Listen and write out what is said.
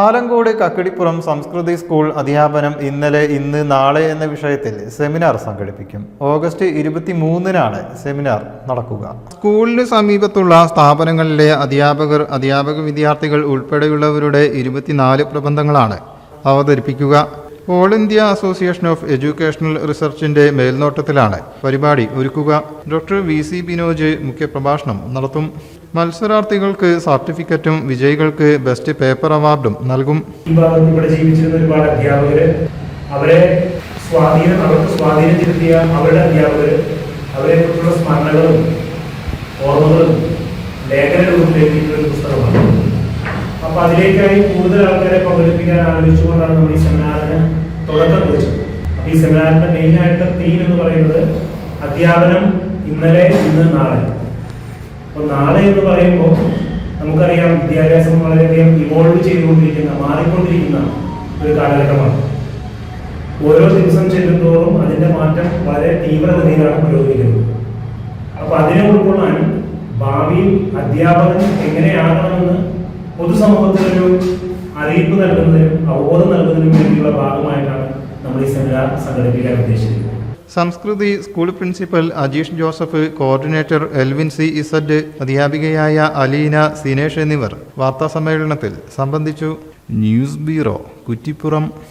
ആലങ്കോട് കക്കടിപ്പുറം സംസ്കൃതി school അധ്യാപനം ഇന്നലെ ഇന്ന് നാളെ എന്ന വിഷയത്തിൽ സെമിനാർ സംഘടിപ്പിക്കും. ഓഗസ്റ്റ് ഇരുപത്തി മൂന്നിനാണ് സെമിനാർ നടക്കുക. സ്കൂളിന് സമീപത്തുള്ള സ്ഥാപനങ്ങളിലെ അധ്യാപകർ അധ്യാപക വിദ്യാർത്ഥികൾ ഉൾപ്പെടെയുള്ളവരുടെ ഇരുപത്തിനാല് പ്രബന്ധങ്ങളാണ് അവതരിപ്പിക്കുക. All India association of educational റിസർച്ചിന്റെ മേൽനോട്ടത്തിലാണ് പരിപാടി ഒരുക്കുക. ഡോക്ടർ വി സി ബിനോജ് മുഖ്യപ്രഭാഷണം നടത്തും. മത്സരാർത്ഥികൾക്ക് സർട്ടിഫിക്കറ്റും വിജയികൾക്ക് ബെസ്റ്റ് പേപ്പർ അവാർഡും നൽകും. അവരെ സ്വാധീനം അവർക്ക് സ്വാധീനം ചെലുത്തിയ അവരുടെ അധ്യാപകർ അവരെ സ്മരണകളും ഓർമ്മകളും ലേഖന രൂപത്തിലേക്ക് അപ്പൊ അതിലേക്കായി കൂടുതൽ ആൾക്കാരെ പങ്കെടുപ്പിക്കാൻ ആലോചിച്ചുകൊണ്ടാണ് നമ്മൾ ഈ സെമിനാറിന് തുടക്കം കുറിച്ചത്. അപ്പൊ ഈ സെമിനാറിന്റെ മെയിൻ ആയിട്ട് തീം എന്ന് പറയുന്നത് അധ്യാപനം ഇന്നലെ ഇന്ന് നാളെ. അപ്പൊ നാളെ എന്ന് പറയുമ്പോൾ നമുക്കറിയാം വിദ്യാഭ്യാസം വളരെയധികം ഇവോൾവ് ചെയ്തുകൊണ്ടിരിക്കുന്ന മാറിക്കൊണ്ടിരിക്കുന്ന ഒരു കാലഘട്ടമാണ്. ഓരോ ദിവസം ചെല്ലുന്തോറും അതിന്റെ മാറ്റം വളരെ തീവ്രഗതിയിലാണ് പുരോഗമിക്കുന്നത് അപ്പൊ അതിനെ ഉൾക്കൊള്ളാൻ ഭാവിയിൽ അധ്യാപകൻ എങ്ങനെയാകണമെന്ന് പൊതുസമൂഹത്തിനൊരു അറിയിപ്പ് നൽകുന്നതിനും അവബോധം നൽകുന്നതിനും വേണ്ടിയുള്ള ഭാഗമായിട്ടാണ് നമ്മൾ ഈ സെമിനാർ സംഘടിപ്പിക്കാൻ ഉദ്ദേശിക്കുന്നത്. Samskriti school principal Ajeesh Joseph coordinator Elvin C Z അധ്യാപികയായ അലീന സിനേഷ് എന്നിവർ വാർത്താസമ്മേളനത്തിൽ സംബന്ധിച്ചു. News bureau Kuttippuram.